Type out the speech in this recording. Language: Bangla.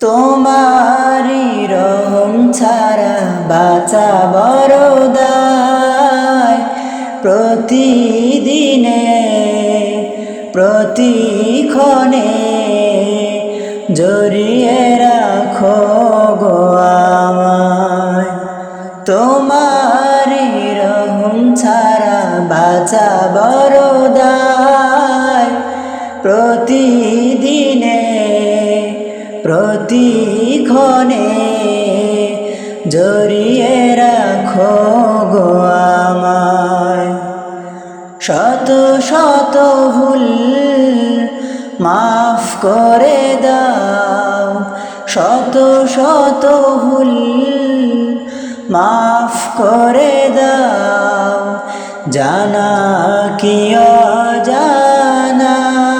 তোমারি রহম ছাড়া বাঁচা বড়দায় প্রতিদিনে, প্রতিক্ষণে জড়িয়ে রাখো গো আমায়। তোমারি রহম ছাড়া বাঁচা বড়দায় প্রতিক্ষণে জড়িয়ে রাখো গো আমায়। শত শত ভুল মাফ করে দাও। শত শত ভুল মাফ করে দাও। জানা কি জানা